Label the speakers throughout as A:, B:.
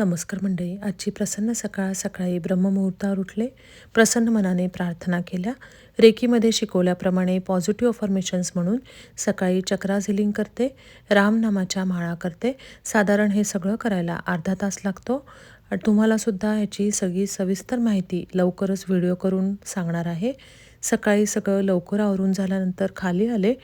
A: नमस्कार मंडळी आजची प्रसन्न सकाळ सकाळी ब्रह्ममुहूर्तावर उठले प्रसन्न मनाने प्रार्थना केल्या. रेकीमध्ये शिकवल्याप्रमाणे पॉझिटिव्ह अफर्मेशन्स म्हणून सकाळी चक्रा झिलिंग करते रामनामाच्या माळा करते. साधारण हे सगळं करायला अर्धा तास लागतो. तुम्हालासुद्धा ह्याची सगळी सविस्तर माहिती लवकरच व्हिडिओ करून सांगणार आहे. सकाळी सगळं लवकर आवरून झाल्यानंतर खाली आले.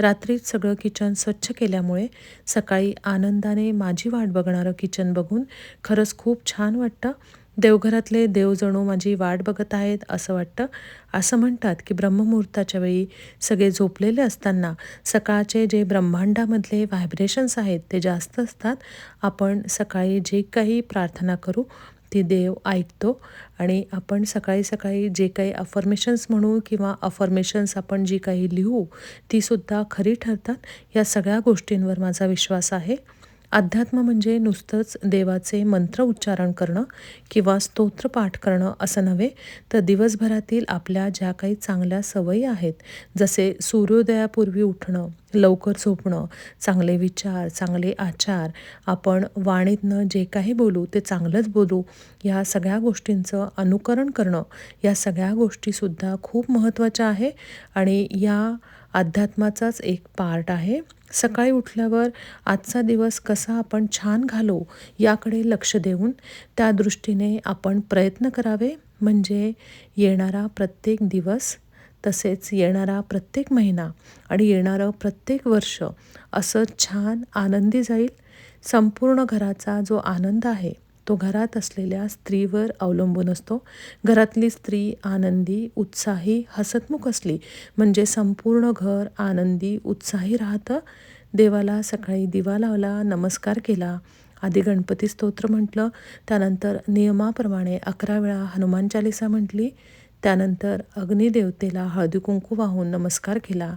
A: रात्रीच सगळं किचन स्वच्छ केल्यामुळे सकाळी आनंदाने माझी वाट बघणारं किचन बघून खरंच खूप छान वाटतं. देवघरातले देवजणू माझी वाट बघत आहेत असं वाटतं. असं म्हणतात की ब्रह्ममुहूर्ताच्या वेळी सगळे झोपलेले असताना सकाळचे जे ब्रह्मांडामधले व्हायब्रेशन्स आहेत ते जास्त असतात. आपण सकाळी जे काही प्रार्थना करू ती देव ऐकतो आणि आपण सकाळी सकाळी जे काही अफर्मेशन्स म्हणू किंवा अफर्मेशन्स आपण जी काही लिहू तीसुद्धा खरी ठरतात. या सगळ्या गोष्टींवर माझा विश्वास आहे. अध्यात्म म्हणजे नुसतंच देवाचे मंत्र उच्चारण करणं किंवा स्तोत्र पाठ करणं असं नव्हे तर दिवसभरातील आपल्या ज्या काही चांगल्या सवयी आहेत जसे सूर्योदयापूर्वी उठणं लवकर झोपणं चांगले विचार चांगले आचार आपण वाणीतनं जे काही बोलू ते चांगलंच बोलू या सगळ्या गोष्टींचं अनुकरण करणं या सगळ्या गोष्टीसुद्धा खूप महत्त्वाच्या आहे. आणि या अध्यात्माचाच एक पार्ट आहे. सकाळी उठल्यावर आजचा दिवस कसा आपण छान घालो याकडे लक्ष देऊन त्या दृष्टीने आपण प्रयत्न करावे. म्हणजे येणारा प्रत्येक दिवस तसेच येणारा प्रत्येक महिना आणि येणारं प्रत्येक वर्ष असं छान आनंदी जाईल. संपूर्ण घराचा जो आनंद आहे तो घरात असलेल्या स्त्रीवर अवलंबून असतो. घरातली स्त्री आनंदी उत्साही हसतमुख असली म्हणजे संपूर्ण घर आनंदी उत्साही राहतं. देवाला सकाळी दिवा लावला नमस्कार केला आधी गणपती स्तोत्र म्हटलं त्यानंतर नियमाप्रमाणे अकरा वेळा हनुमान चालिसा म्हटली त्यानंतर अग्निदेवतेला हळदी कुंकू वाहून नमस्कार केला.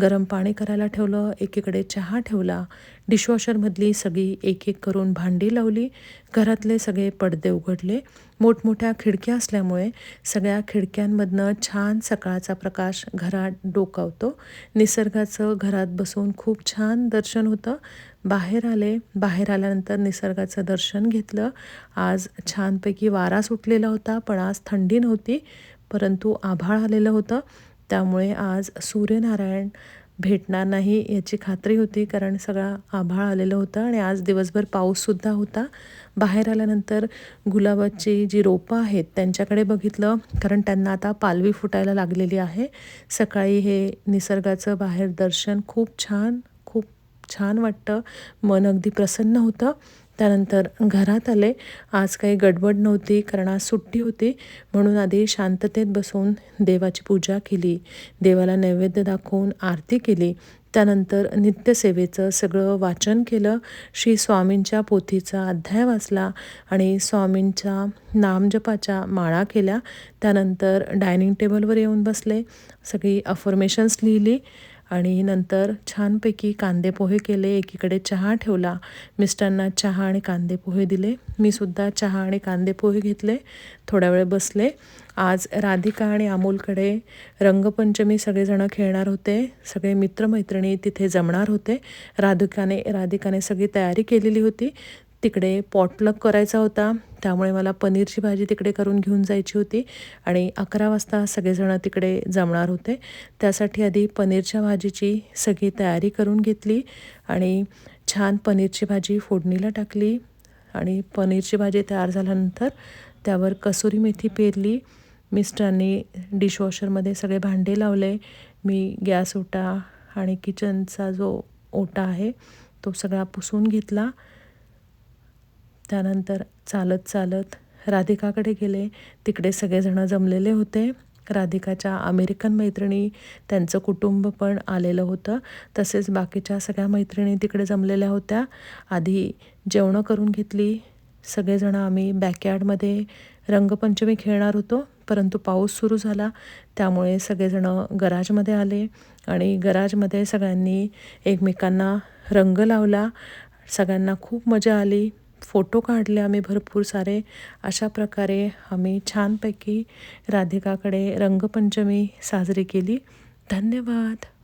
A: गरम पाणी करायला ठेवलं एकीकडे चहा ठेवला. डिशवॉशरमधली सगळी एक एक करून भांडी लावली. घरातले सगळे पडदे उघडले. मोठमोठ्या खिडक्या असल्यामुळे सगळ्या खिडक्यांमधनं छान सकाळचा प्रकाश घरात डोकावतो. निसर्गाचं घरात बसून खूप छान दर्शन होतं. बाहेर आले बाहेर आल्यानंतर निसर्गाचं दर्शन घेतलं. आज छानपैकी वारा सुटलेला होता पण आज थंडी नव्हती. परंतु आभाळ आलेलं होतं. त्यामुळे आज सूर्यनारायण भेटणार नाही याची खात्री होती कारण सगळा आभाळ आलेलं होतं आणि आज दिवसभर पाऊससुद्धा होता. बाहेर आल्यानंतर गुलाबाची जी रोपं आहेत त्यांच्याकडे बघितलं कारण त्यांना आता पालवी फुटायला लागलेली आहे. सकाळी हे निसर्गाचं बाहेर दर्शन खूप छान खूप छान वाटतं. मन अगदी प्रसन्न होतं. त्यानंतर घरात आले. आज काही गडबड नव्हती कारण आज सुट्टी होती म्हणून आधी शांततेत बसून देवाची पूजा केली. देवाला नैवेद्य दाखवून आरती केली. त्यानंतर नित्यसेवेचं सगळं वाचन केलं. श्री स्वामींच्या पोथीचा अध्याय वाचला आणि स्वामींच्या नामजपाच्या माळा केल्या. त्यानंतर डायनिंग टेबलवर येऊन बसले. सगळी अफर्मेशन्स लिहिली. आणि नंतर छानपैकी कांदे पोहे केले एकीकडे चहा ठेवला. मिस्टरांना चहा आणि कांदे पोहे दिले. मी सुद्धा चहा आणि कांदे पोहे घेतले. थोड्या वेळ बसले. आज राधिका आणि अमोलकडे रंगपंचमी सगळेजणं खेळणार होते. सगळे मित्रमैत्रिणी तिथे जमणार होते. राधिकाने राधिकाने सगळी तयारी केलेली होती. तिकडे पॉटलक करायचा होता. त्यामुळे मला पनीरची भाजी तिकडे करून घेऊन जायची होती. आणि अकरा वाजता सगळेजणं तिकडे जमणार होते. त्यासाठी आधी पनीरच्या भाजीची सगळी तयारी करून घेतली आणि छान पनीरची भाजी फोडणीला टाकली. आणि पनीरची भाजी तयार झाल्यानंतर त्यावर कसुरी मेथी पेरली. मिस्टरांनी डिशवॉशरमध्ये सगळे भांडे लावले. मी गॅस ओटा आणि किचनचा जो ओटा आहे तो सगळा पुसून घेतला. त्यानंतर चालत चालत राधिकाकडे गेले. तिकडे सगळेजणं जमलेले होते. राधिकाच्या अमेरिकन मैत्रिणी त्यांचं कुटुंब पण आलेलं होतं. तसेच बाकीच्या सगळ्या मैत्रिणी तिकडे जमलेल्या होत्या. आधी जेवणं करून घेतली. सगळेजणं आम्ही बॅकयार्डमध्ये रंगपंचमी खेळणार होतो परंतु पाऊस सुरू झाला. त्यामुळे सगळेजणं गराजमध्ये आले आणि गराजमध्ये सगळ्यांनी एकमेकांना रंग लावला. सगळ्यांना खूप मजा आली. फोटो काढले आम्ही भरपूर सारे. अशा प्रकारे आम्ही छानपैकी राधिकाकडे रंगपंचमी साजरी केली. धन्यवाद.